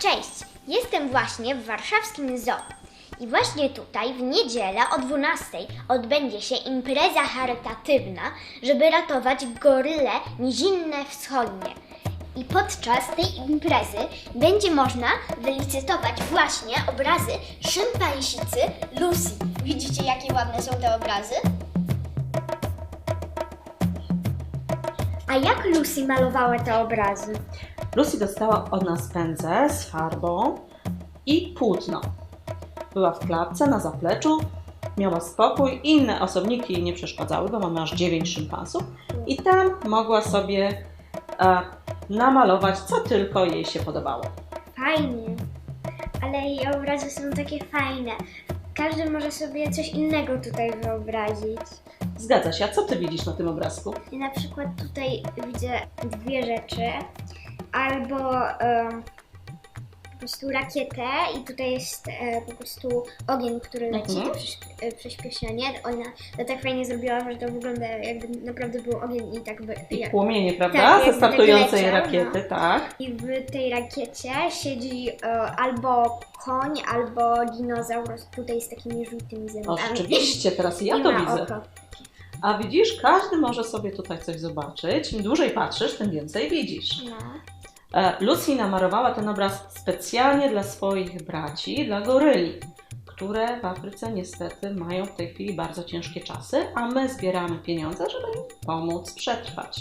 Cześć, jestem właśnie w warszawskim zoo. I właśnie tutaj w niedzielę o 12 odbędzie się impreza charytatywna, żeby ratować goryle nizinne wschodnie. I podczas tej imprezy będzie można wylicytować właśnie obrazy szympansicy Lucy. Widzicie, jakie ładne są te obrazy? A jak Lucy malowała te obrazy? Lucy dostała od nas pędzel z farbą i płótno. Była w klatce na zapleczu, miała spokój, inne osobniki jej nie przeszkadzały, bo mamy aż 9 szympansów i tam mogła sobie e, namalować, co tylko jej się podobało. Fajnie, ale jej obrazy są takie fajne. Każdy może sobie coś innego tutaj wyobrazić. Zgadza się, a co ty widzisz na tym obrazku? Ja na przykład tutaj widzę dwie rzeczy. Albo po prostu rakietę i tutaj jest e, po prostu ogień, który leci, Mhm. to przysz- e, przyspieszenie. Ona to tak fajnie zrobiła, że to wygląda jakby naprawdę był ogień i tak by... I jak- płomienie, prawda? Tak, Ze jakby tak startującej leciał, rakiety, tak. I w tej rakiecie siedzi e, albo koń, albo dinozaur tutaj z takimi żółtymi O, zębami. rzeczywiście, teraz ja I to ma widzę. oko. A widzisz, każdy może sobie tutaj coś zobaczyć. Im dłużej patrzysz, tym więcej widzisz. No. E, Lucy namalowała ten obraz specjalnie dla swoich braci, dla goryli, które w Afryce niestety mają w tej chwili bardzo ciężkie czasy, a my zbieramy pieniądze, żeby im pomóc przetrwać.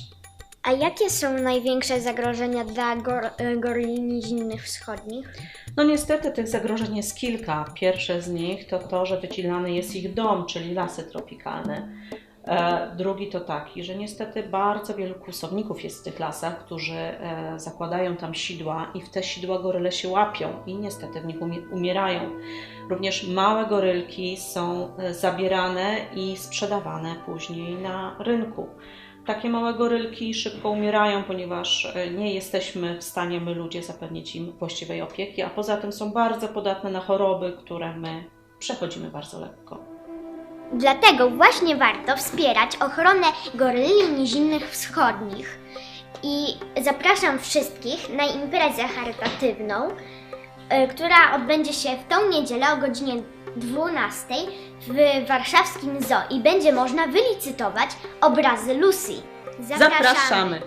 A jakie są największe zagrożenia dla gor, y, goryli nizinnych wschodnich? No niestety tych zagrożeń jest kilka. Pierwsze z nich to to, że wycinany jest ich dom, czyli lasy tropikalne. E, drugi to taki, że niestety bardzo wielu kłusowników jest w tych lasach, którzy e, zakładają tam sidła i w te sidła goryle się łapią i niestety w nich umie- umierają. Również małe gorylki są e, zabierane i sprzedawane później na rynku. Takie małe gorylki szybko umierają, ponieważ nie jesteśmy w stanie my ludzie zapewnić im właściwej opieki, a poza tym są bardzo podatne na choroby, które my przechodzimy bardzo lekko. Dlatego właśnie warto wspierać ochronę goryli nizinnych wschodnich. I zapraszam wszystkich na imprezę charytatywną, y, która odbędzie się w tą niedzielę o godzinie 12 w warszawskim zoo i będzie można wylicytować obrazy Lucy. Zapraszamy.